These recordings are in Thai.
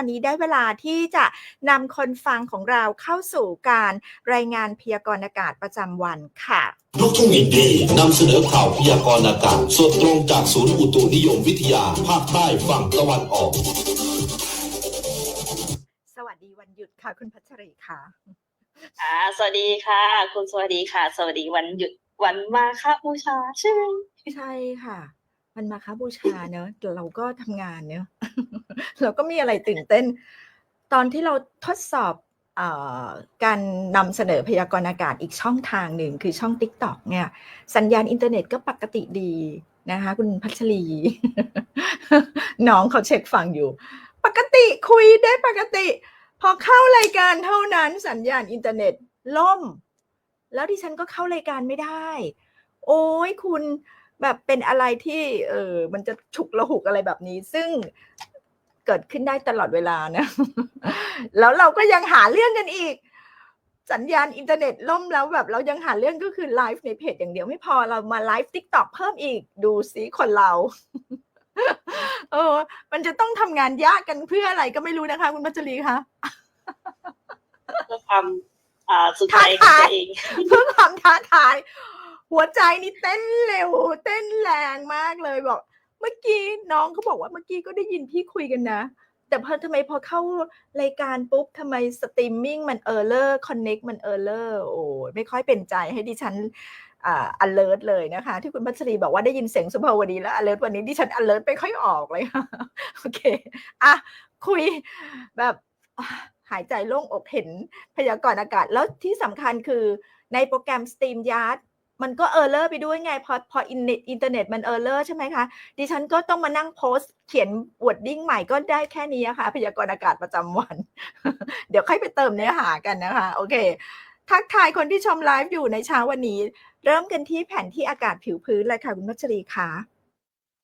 ตอนนี้ได้เวลาที่จะนำคนฟังของเราเข้าสู่การรายงานพยากรณ์อากาศประจำวันค่ะลูกทุ่งอินดี้นำเสนอข่าวพยากรณ์อากาศสดตรงจากศูนย์อุตุนิยมวิทยาภาคใต้ฝั่งตะวันออก สวัสดีวันหยุดค่ะ คุณพัชรีค่ะค่ะสวัสดีค่ะ คุณสวัสดีค่ะ สวัสดีวันหยุดวันมาฆบูชาใช่ไหมใช่ค่ะ มันมาค้าบูชาเนอะเราก็ทำงานเนอะเราก็มีอะไรตื่นเต้น ตอนที่เราทดสอบอการนำเสนอพยากรณ์อากาศอีกช่องทางหนึ่งคือช่อง Tik t o อกเนี่ย สัญญาณอินเทอร์เน็ตก็ปกติดีนะคะ คุณพัชรี น้องเขาเช็คฟังอยู่ ปกติคุยได้ปกติ พอเข้ารายการเท่านั้นสัญญาณอินเทอร์เน็ตล่ม แล้วดิฉันก็เข้ารายการไม่ได้ โอ้ยคุณ แบบเป็นอะไรที่เออมันจะฉุกละหุกอะไรแบบนี้ ซึ่งเกิดขึ้นได้ตลอดเวลานะ แล้วเราก็ยังหาเรื่องกันอีก สัญญาณอินเทอร์เน็ตล่มแล้วแบบเรายังหาเรื่องก็คือไลฟ์ในเพจอย่างเดียวไม่พอเรามาไลฟ์ทิกตอกเพิ่มอีกดูสิคนเราเออ มันจะต้องทำงานยากกันเพื่ออะไรก็ไม่รู้นะคะ คุณพัชรีคะเพื่อความอ่าสุดใจของตัวเองเพื่อความท้าทาย หัวใจนี่เต้นเร็ว เต้นแรงมากเลยบอก เมื่อกี้น้องเขาบอกว่าเมื่อกี้ก็ได้ยินพี่คุยกันนะ แต่พอทำไมพอเข้ารายการปุ๊บทำไมสตรีมมิ่งมันเออร์เลอร์คอนเน็กมันเออร์เลอร์โอ้ไม่ค่อยเป็นใจให้ดิฉันอ่า alert เลยนะคะ ที่คุณพัชรีบอกว่าได้ยินเสียงสุภาวดีแล้ว alert วันนี้ดิฉัน alert ไม่ค่อยออกเลยค่ะโอเคอะคุยแบบหายใจโล่งอกเห็นพยากรณ์อากาศ แล้วที่สำคัญคือในโปรแกรม StreamYard มันก็เออร์เลอร์ไปด้วยไง พอพออินเน็ตอินเทอร์เน็ตมันเออร์เลอร์ใช่ไหมคะดิฉันก็ต้องมานั่งโพสต์เขียนวอดดิ้งใหม่ก็ได้แค่นี้อะค่ะ พยากรณ์อากาศประจำวัน เดี๋ยวค่อยไปเติมเนื้อหากันนะคะ โอเค ทักทายคนที่ชมไลฟ์อยู่ในเช้าวันนี้ เริ่มกันที่แผนที่อากาศผิวพื้นเลยค่ะคุณพัชรีคะ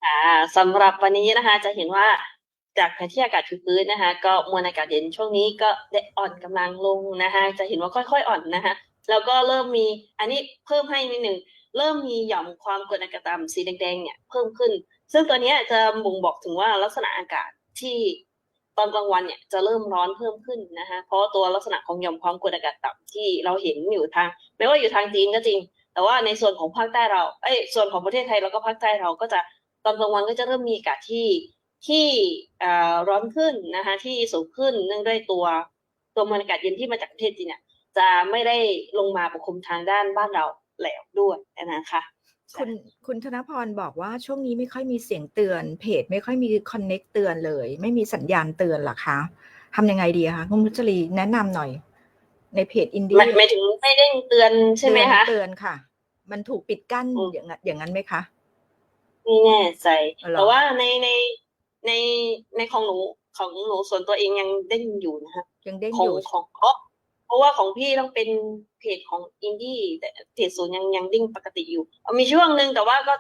อ่าสำหรับวันนี้นะคะ จะเห็นว่าจากแผนที่อากาศผิวพื้นนะคะ ก็มวลอากาศเย็นช่วงนี้ก็ได้อ่อนกำลังลงนะคะ จะเห็นว่าค่อยๆอ่อนนะคะ แล้วก็เริ่มมีอันนี้เพิ่มให้นิดหนึ่งเริ่มมีหย่อมความกดอากาศต่ำสีแดงๆเนี่ยเพิ่มขึ้น ซึ่งตัวนี้จะบ่งบอกถึงว่าลักษณะอากาศที่ตอนกลางวันเนี่ยจะเริ่มร้อนเพิ่มขึ้นนะคะเพราะตัวลักษณะของหย่อมความกดอากาศต่ำที่เราเห็นอยู่ทางไม่ว่าอยู่ทางจีนก็จริง แต่ว่าในส่วนของภาคใต้เราเอ้ยส่วนของประเทศไทยแล้วก็ภาคใต้เราก็จะตอนกลางวันก็จะเริ่มมีอากาศที่ที่อ่าร้อนขึ้นนะคะที่สูงขึ้นเนื่องด้วยตัวตัวมวลอากาศเย็นที่มาจากประเทศจีนเนี่ย จะไม่ได้ลงมาปกคลุมทางด้านบ้านเราแล้วด้วยนะคะคุณคุณธนพรบอกว่าช่วงนี้ไม่ค่อยมีเสียงเตือน เพจไม่ค่อยมีคอนเน็กเตือนเลย ไม่มีสัญญาณเตือนเหรอคะทำยังไงดีคะคุณพัชรีแนะนำหน่อย ในเพจอินดี้มันไม่ถึงไม่ได้เตือนใช่ไหมคะเตือนค่ะ มันถูกปิดกั้นอืมอย่างนั้นอย่างนั้นไหมคะไม่แน่ใจอ๋อเหรอแต่ว่าในในในในของหนูของหนูส่วนตัวเองยังเด้งอยู่นะคะยังเด้งขอองยู่ของเพ ราะเพราะว่าของพี่ต้องเป็นเพจของอินดี้แต่เพจศูนย์ยังยังเด้งปกติอยู่เอามีช่วงหนึ่งแต่ว่าก็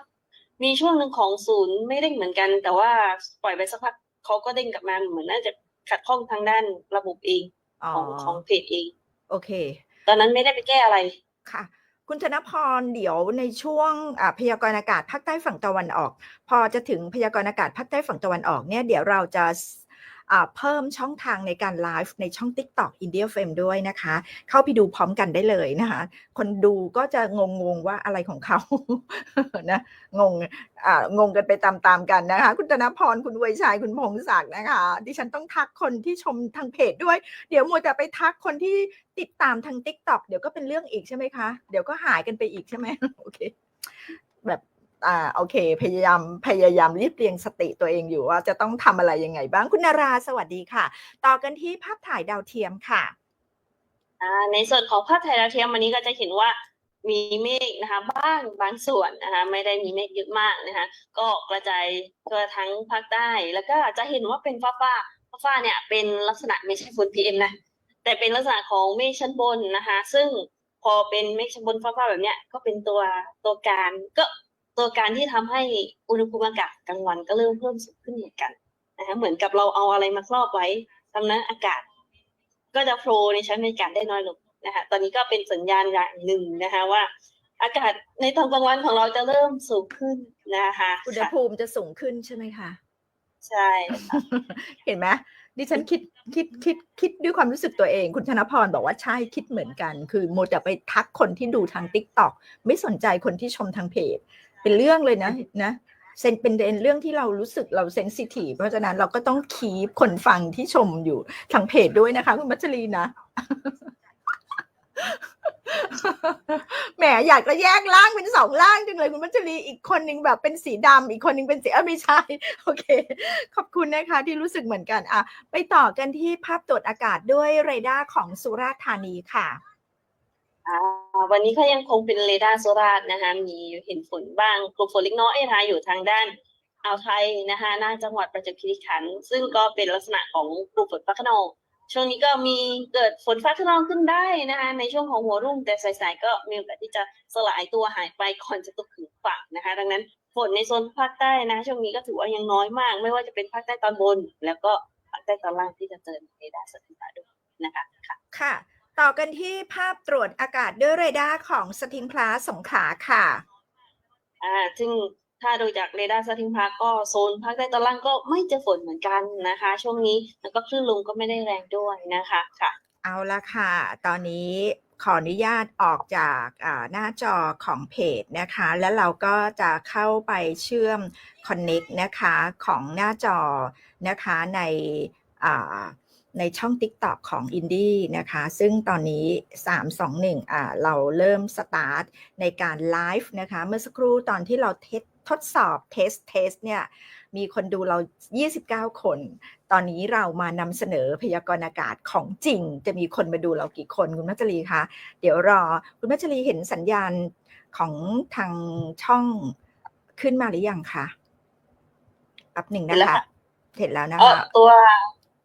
มีช่วงหนึ่งของศูนย์ไม่เด้งเหมือนกัน แต่ว่าปล่อยไปสักพักเขาก็เด้งกลับมาเหมือนน่าจะขัดข้องทางด้านระบบเองอ๋อของของเพจเอง โอเค ตอนนั้นไม่ได้ไปแก้อะไรค่ะคุณธนพรเดี๋ยวในช่วงอ่าพยากรณ์อากาศภาคใต้ฝั่งตะวันออก พอจะถึงพยากรณ์อากาศภาคใต้ฝั่งตะวันออกเนี่ยเดี๋ยวเราจะอ่า เพิ่มช่องทางในการไลฟ์ในช่อง TikTok India FM ด้วยนะคะ เข้าไปดูพร้อมกันได้เลยนะคะ คนดูก็จะงงๆว่าอะไรของเขานะงงงงกันไปตามๆกันนะคะ คุณธนพรคุณเวยชัยคุณพงศักดิ์นะคะ ดิฉันต้องทักคนที่ชมทางเพจด้วย เดี๋ยวมัวแต่ไปทักคนที่ติดตามทาง t ิ k t o k เดี๋ยวก็เป็นเรื่องอีกใช่ไหมคะ เดี๋ยวก็หายกันไปอีกใช่ไหมโอเคแบบ อ่าโอเค พยายามพยายามรีบเรียงสติตัวเองอยู่ว่าจะต้องทำอะไรยังไงบ้างคุณนาราสวัสดีค่ะ ต่อกันที่ภาพถ่ายดาวเทียมค่ะอ่าในส่วนของภาพถ่ายดาวเทียมวันนี้ก็จะเห็นว่ามีเมฆนะคะบ้างบางส่วนนะคะไม่ได้มีเมฆเยอะมากนะคะก็กระจายทั่วทั้งภาคใต้ แล้วก็จะเห็นว่าเป็นฟ้าฟ้าฟ้าฟ้าเนี่ยเป็นลักษณะไม่ใช่ฝุ่น PM นะแต่เป็นลักษณะของเมฆชั้นบนนะคะ ซึ่งพอเป็นเมฆชั้นบนฟ้าฟ้าแบบเนี้ยก็เป็นตัวตัวการก็ ตัวการที่ทำให้อุณหภูมิอากาศกลางวันก็เริ่มเพิ่มสูงขึ้นเหมือนกันนะคะเหมือนกับเราเอาอะไรมาครอบไว้ทำนั้นอากาศ ก็จะโฟลว์ในชั้นบรรยากาศได้น้อยลงนะคะตอนนี้ก็เป็นสัญญาณอย่างหนึ่งนะคะว่า อากาศในตอนกลางวันของเราจะเริ่มสูงขึ้นนะคะอุณหค่ะภูมิจะสูงขึ้นใช่ไหมคะใช่ค่ะเห็นไหมดิฉันคิดคิดคิดคิดด้วยความรู้สึกตัวเอง คุณธนพรบอกว่าใช่คิดเหมือนกัน คือโมวแต่ไปทักคนที่ดูทางติ๊กต็อกไม่สนใจคนที่ชมทางเพจ เป็นเรื่องเลยนะนะเซนเป็นเรื่องที่เรารู้สึกเราเซนซิทีฟเพราะฉะนั้นเราก็ต้องคีปคนฟังที่ชมอยู่ทางเพจด้วยนะคะ คุณมัชรีนะแหมอยากจะแยกร่างเป็นสองร่างจังเลยคุณมัชรีอีกคนหนึ่งแบบเป็นสีดำอีกคนหนึ่งเป็นสีเออไม่ใช่โอเค ขอบคุณนะคะ ที่รู้สึกเหมือนกัน อะ ไปต่อกันที่ภาพตรวจอากาศด้วยเรดาร์ของสุราษฎร์ธานีค่ะ วันนี้ก็ยังคงเป็นเรดาร์โซราษนะคะมีเห็นฝนบ้างกลุ่มฝนเล็กน้อยนะคะอยู่ทางด้านอ่าวไทยนะคะหน้าจังหวัดประจวบคีรีขันธ์ซึ่งก็เป็นลักษณะของกลุ่มฝนฟ้าขนองช่วงนี้ก็มีเกิดฝนฟ้าขนองขึ้นได้นะคะในช่วงของหัวรุ่งแต่สายๆก็มีโอกาสที่จะสลายตัวหายไปก่อนจะตกถึงฝั่งนะคะ ดังนั้นฝนในโซนภาคใต้นะ ช่วงนี้ก็ถือว่ายังน้อยมาก ไม่ว่าจะเป็นภาคใต้ตอนบน แล้วก็ภาคใต้ตอนล่างที่จะเจอเรดาร์สัตว์ป่าด้วยนะคะค่ะ ต่อกันที่ภาพตรวจอากาศด้วยเรดาร์ของสทิงพลาสงขลาค่ะ อ่า ซึ่งถ้าดูจากเรดาร์สถิงพาก็โซนภาคใต้ตอนล่างก็ไม่เจอฝนเหมือนกันนะคะ ช่วงนี้แล้วก็คลื่นลมก็ไม่ได้แรงด้วยนะคะค่ะ เอาละค่ะ ตอนนี้ขออนุญาตออกจากอ่าหน้าจอของเพจนะคะ แล้วเราก็จะเข้าไปเชื่อม Connect นะคะของหน้าจอนะคะในอ่า ในช่อง TikTok ของ Indie นะคะ ซึ่งตอนนี้ 3 2 1อ่าเราเริ่มสตาร์ทในการไลฟ์นะคะ เมื่อสักครู่ตอนที่เราเทสทดสอบเทสเทสเนี่ย มีคนดูเรา 29 คน ตอนนี้เรามานำเสนอพยากรณ์อากาศของจริง จะมีคนมาดูเรากี่คนคุณมัจจรีคะ เดี๋ยวรอ คุณมัจจรีเห็นสัญญาณของทางช่องขึ้นมาหรือยังคะแป๊บหนึ่งเห็นะนแล้วคะค่ะเห็นแล้วนะเออคะตัว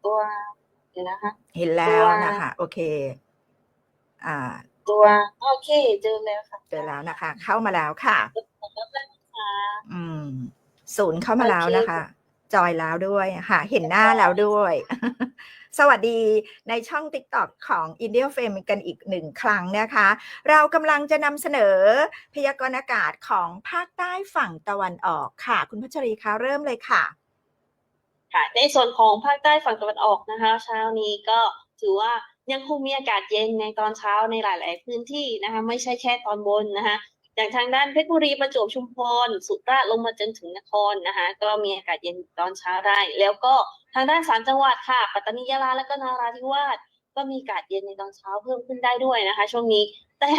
ตัว เดี๋ยวนะคะ เห็นแล้วตัวนะคะ โอเค อ่า ตัวโอเคเจอแล้วค่ะเจอแล้วนะคะ เข้ามาแล้วค่ะขอบคุณค่ะอืม ศูนย์เข้ามาแล้วโอเคนะคะ จอยแล้วด้วยค่ะ เห็นหน้าแล้วด้วย สวัสดีในช่อง TikTok ของ India Fame กันอีกหนึ่งครั้งนะคะ เรากำลังจะนำเสนอพยากรณ์อากาศของภาคใต้ฝั่งตะวันออกค่ะ คุณพัชรีคะเริ่มเลยค่ะ ค่ะ ในส่วนของภาคใต้ฝั่งตะวันออกนะคะ เช้านี้ก็ถือว่ายังคงมีอากาศเย็นในตอนเช้าในหลาย ๆ พื้นที่นะคะ ไม่ใช่แค่ตอนบนนะคะอย่างทางด้านเพชรบุรีประจวบชุมพรสุราษฎร์ลงมาจนถึงนครนะคะ ก็มีอากาศเย็นตอนเช้าได้ แล้วก็ทางด้านสามจังหวัดค่ะปัตตานียะลาและก็นาราธิวาสก็มีอากาศเย็นในตอนเช้าเพิ่มขึ้นได้ด้วยนะคะ ช่วงนี้ แต่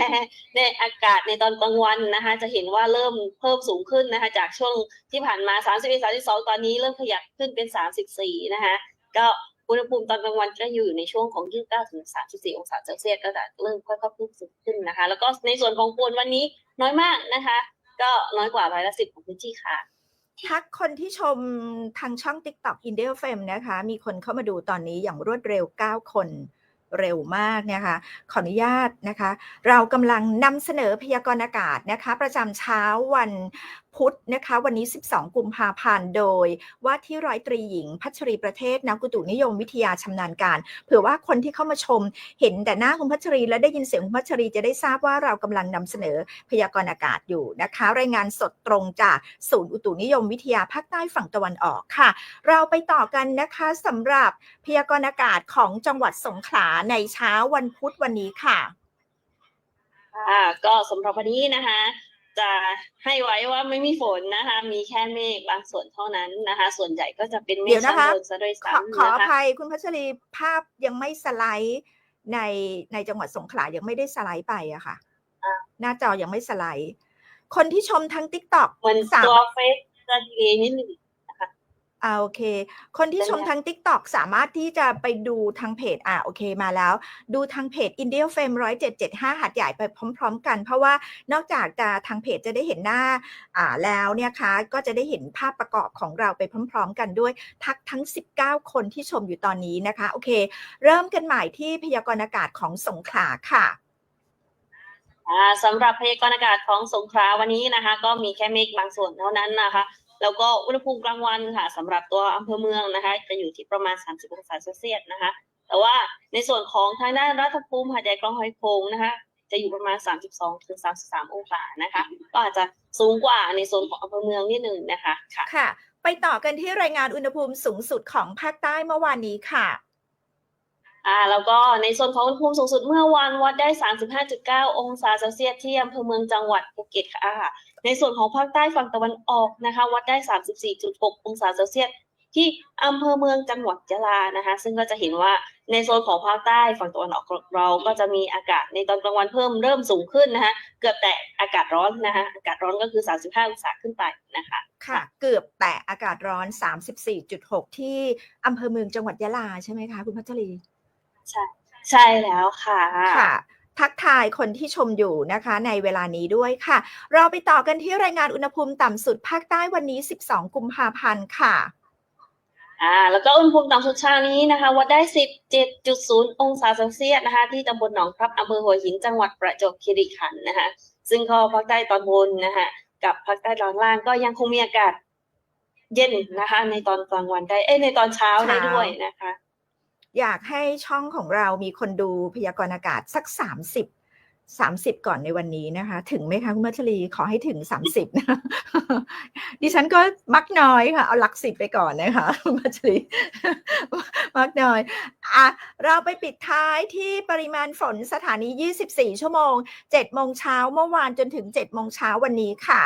ในอากาศในตอนกลางวันนะคะ จะเห็นว่าเริ่มเพิ่มสูงขึ้นนะคะ จากช่วงที่ผ่านมา 31 32 ตอนนี้เริ่มขยับขึ้นเป็น 34 นะคะ ก็อุณหภูมิตอนกลางวันก็อยู่ในช่วงของ 29ถึง34 องศาเซลเซียสก็จะเริ่มค่อยๆเพิ่มสูงขึ้นนะคะ แล้วก็ในส่วนของฝนวันนี้น้อยมากนะคะ ก็น้อยกว่าร้อยละสิบของพื้นที่ค่ะทักคนที่ชมทางช่อง TikTok India Fame นะคะ มีคนเข้ามาดูตอนนี้อย่างรวดเร็ว 9 คน เร็วมากนะคะ ขออนุญาตนะคะ เรากำลังนำเสนอพยากรณ์อากาศนะคะ ประจำเช้าวันพุธนะคะวันนี้ 12 กุมภาพันธ์โดย ว่าที่ร้อยตรีหญิง พัชรีประเทศนักอุตุนิยมวิทยาชำนาญการ เผื่อว่าคนที่เข้ามาชม เห็นแต่หน้าคุณพัชรีและได้ยินเสียงคุณพัชรีจะได้ทราบว่าเรากำลังนำเสนอพยากรณ์อากาศอยู่นะคะ รายงานสดตรงจากศูนย์อุตุนิยมวิทยาภาคใต้ฝั่งตะวันออกค่ะ เราไปต่อกันนะคะสำหรับพยากรณ์อากาศของจังหวัดสงขลาในเช้าวันพุธวันนี้ค่ะ อ่า ก็สำหรับวันนี้นะคะ จะให้ไว้ว่าไม่มีฝนนะคะ มีแค่เมฆบางส่วนเท่านั้นนะคะ ส่วนใหญ่ก็จะเป็นเมเดี๋ฆยวนะคะชั้นบนซะด้วยขอซ้ำขออนะคะภัยคุณพัชรีภาพยังไม่สไลด์ในในจังหวัดสงขลายังไม่ได้สไลด์ไปอะค่ะ หน้าจอยังไม่สไลด์ คนที่ชมทั้ง TikTok เหมือนสามตัวเฟซจะดีเลย์นิดหนึ่ง อ่าโอเค คนที่เป็นชมไงทาง TikTok สามารถที่จะไปดูทางเพจ อ่าโอเคมาแล้ว ดูทางเพจ India Fame 1775หัดใหญ่ไปพร้อม ๆ กัน เพราะว่านอกจากจะทางเพจจะได้เห็นหน้าอ่าแล้วเนี่ยคะก็จะได้เห็นภาพประกอบของเราไปพร้อม ๆ กันด้วยทักทั้ง 19 คนที่ชมอยู่ตอนนี้นะคะ โอเค เริ่มกันใหม่ที่พยากรณ์อากาศของสงขลาค่ะอ่าสำหรับพยากรณ์อากาศของสงขลาวันนี้นะคะ ก็มีแค่เมฆบางส่วนเท่านั้นนะคะ แล้วก็อุณหภูมิกลางวันค่ะสำหรับตัวอำเภอเมืองนะคะจะอยู่ที่ประมาณ 30 องศาเซลเซียสนะคะ แต่ว่าในส่วนของทางด้านรัฐภูมิหาดใหญ่กลองหอยโขงนะคะ จะอยู่ประมาณ 32ถึง33 องศานะคะ ก็อาจจะสูงกว่าในโซนของอำเภอเมืองนิดหนึ่งนะคะค่ะค่ะ ไปต่อกันที่รายงานอุณหภูมิสูงสุดของภาคใต้เมื่อวานนี้ค่ะอ่าแล้วก็ในส่วนของอุณหภูมิสูงสุดเมื่อวานวัดได้ 35.9 องศาเซลเซียสที่อำเภอเมืองจังหวัดภูเก็ตค่ะ ในส่วนของภาคใต้ฝั่งตะวันออกนะคะ วัดได้ 34.6 องศาเซลเซียสที่อำเภอเมืองจังหวัดยะลานะคะ ซึ่งก็จะเห็นว่าในโซนของภาคใต้ฝั่งตะวันออกเราก็จะมีอากาศในตอนกลางวันเพิ่มเริ่มสูงขึ้นนะคะ เกือบแต่อากาศร้อนนะคะ อากาศร้อนก็คือ 35 องศาขึ้นไปนะคะ ค่ะ เกือบแต่อากาศร้อน 34.6 ที่อำเภอเมืองจังหวัดยะลาใช่ไหมคะ คุณพัชรี ใช่ ใช่แล้วค่ะ ค่ะ ทักทายคนที่ชมอยู่นะคะในเวลานี้ด้วยค่ะ เราไปต่อกันที่รายงานอุณหภูมิต่ำสุดภาคใต้วันนี้ 12 กุมภาพันธ์ค่ะอ่าแล้วก็อุณหภูมิต่ำสุดเช้านี้นะคะวัดได้ 17.0 องศาเซลเซียสนะคะ ที่ตำบลหนองพรับอำเภอหัวหินจังหวัดประจวบคีรีขันธ์นะคะ ซึ่งก็ภาคใต้ตอนบนนะคะกับภาคใต้ตอนล่างก็ยังคงมีอากาศเย็นนะคะ ในตอนกลางวันได้เอ้ในตอนเช้าได้ด้วยนะคะ อยากให้ช่องของเรามีคนดูพยากรณ์อากาศสัก 30 30 ก่อนในวันนี้นะคะ ถึงไหมคะคุณมัชรีขอให้ถึง 30นะดิฉันก็มักน้อยค่ะ เอาหลักสิบไปก่อนนะคะคุณมัชรีมักน้อยอะเราไปปิดท้ายที่ปริมาณฝนสถานี 24 ชั่วโมง7โมงเช้าเมื่อวานจนถึง7โมงเช้าวันนี้ค่ะ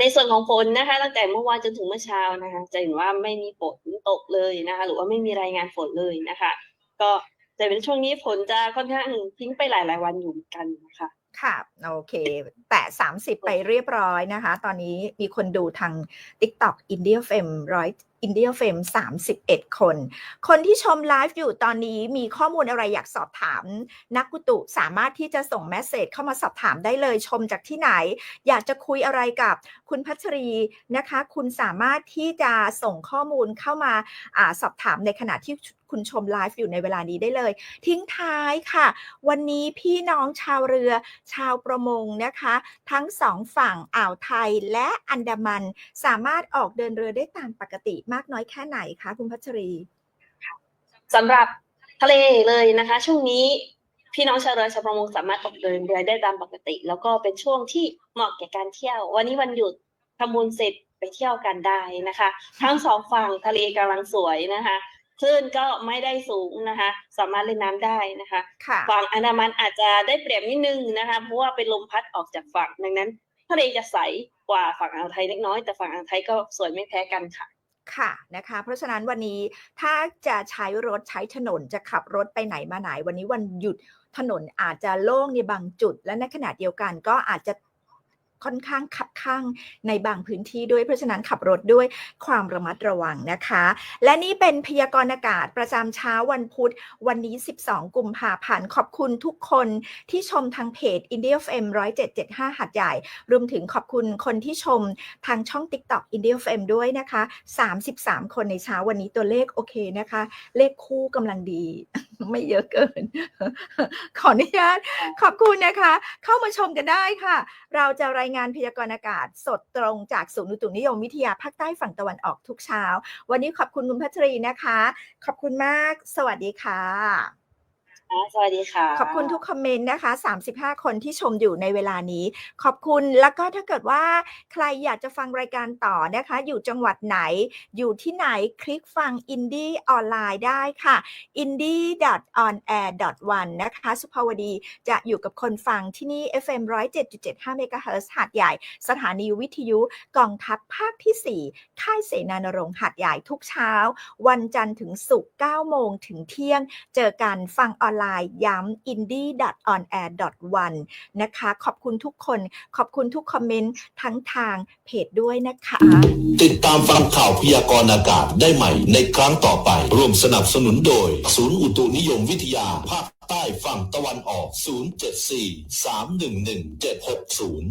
ในส่วนของฝนนะคะ ตั้งแต่เมื่อวานจนถึงเมื่อเช้านะคะ จะเห็นว่าไม่มีฝนตกเลยนะคะ หรือว่าไม่มีรายงานฝนเลยนะคะ ก็จะเป็นช่วงนี้ฝนจะค่อนข้างทิ้งไปหลายหลายวันอยู่เหมือนกันนะคะค่ะโอเคแตะ30 ไปเรียบร้อยนะคะ ตอนนี้มีคนดูทาง TikTok India อินเดียเฟม31 คน คนที่ชมไลฟ์อยู่ตอนนี้มีข้อมูลอะไรอยากสอบถาม นักกุตุสามารถที่จะส่งแมสเซจเข้ามาสอบถามได้เลยชมจากที่ไหน อยากจะคุยอะไรกับคุณพัชรีนะคะ คุณสามารถที่จะส่งข้อมูลเข้ามาอาสอบถามในขณะที่ คุณชมไลฟ์อยู่ในเวลานี้ได้เลย ทิ้งท้ายค่ะ วันนี้พี่น้องชาวเรือชาวประมงนะคะ ทั้งสองฝั่งอ่าวไทยและอันดามัน สามารถออกเดินเรือได้ตามปกติมากน้อยแค่ไหนคะคุณพัชรีสำหรับทะเลเลยนะคะ ช่วงนี้พี่น้องชาวเรือชาวประมงสามารถออกเดินเรือได้ตามปกติ แล้วก็เป็นช่วงที่เหมาะแก่การเที่ยว วันนี้วันหยุดทำบุญเสร็จไปเที่ยวกันได้นะคะ ทั้งสองฝั่งทะเลกำลังสวยนะคะ คลื่นก็ไม่ได้สูงนะคะ สามารถเล่นน้ำได้นะคะค่ะฝั่งอันดามันอาจจะได้เปรียบนิดนึงนะคะเพราะว่าเป็นลมพัดออกจากฝั่งดังนั้นทะเลจะใสกว่าฝั่งอ่าวไทยเล็กน้อยแต่ฝั่งอ่าวไทยก็สวยไม่แพ้กันค่ะค่ะนะคะเพราะฉะนั้นวันนี้ถ้าจะใช้รถใช้ถนนจะขับรถไปไหนมาไหน วันนี้วันหยุดถนนอาจจะโล่งในบางจุด และในขณะเดียวกันก็อาจจะ ค่อนข้างขับข้างในบางพื้นที่ด้วยเพราะฉะนั้นขับรถด้วยความระมัดระวังนะคะ และนี่เป็นพยากรณ์อากาศประจำเช้าวันพุธ วันนี้ 12 กุมภาพันธ์ขอบคุณทุกคนที่ชมทางเพจ India FM 10775หัดใหญ่ รวมถึงขอบคุณคนที่ชมทางช่อง TikTok India FM ด้วยนะคะ 33 คนในเช้าวันนี้ตัวเลขโอเคนะคะ เลขคู่กำลังดี ไม่เยอะเกิน ขออนุญาตขอบคุณนะคะ เข้ามาชมกันได้ค่ะ เราจะรายงานพยากรณ์อากาศสดตรงจากศูนย์อุตุนิยมวิทยาภาคใต้ฝั่งตะวันออกทุกเช้า วันนี้ขอบคุณคุณพัชรีนะคะ ขอบคุณมาก สวัสดีค่ะ สวัสดีค่ะ ขอบคุณทุกคอมเมนต์นะคะ 35 คนที่ชมอยู่ในเวลานี้ ขอบคุณแล้วก็ถ้าเกิดว่าใครอยากจะฟังรายการต่อนะคะ อยู่จังหวัดไหน อยู่ที่ไหนคลิกฟัง Indie ออนไลน์ได้ค่ะ indie.onair.one นะคะ สุภาวดีจะอยู่กับคนฟังที่นี่ FM 107.75 MHz หาดใหญ่ สถานีวิทยุกองทัพภาคที่ 4 ค่ายเสนานรงค์หาดใหญ่ทุกเช้า วันจันทร์ถึงศุกร์9โมงถึงเที่ยง เจอกันฟังออนไลน์ย้ำ indie.onair.one นะคะ ขอบคุณทุกคน ขอบคุณทุกคอมเมนต์ทั้งทางเพจด้วยนะคะ ติดตามฟังข่าวพยากรณ์อากาศได้ใหม่ในครั้งต่อไป ร่วมสนับสนุนโดย ศูนย์อุตุนิยมวิทยาภาคใต้ฝั่งตะวันออก 074 311 760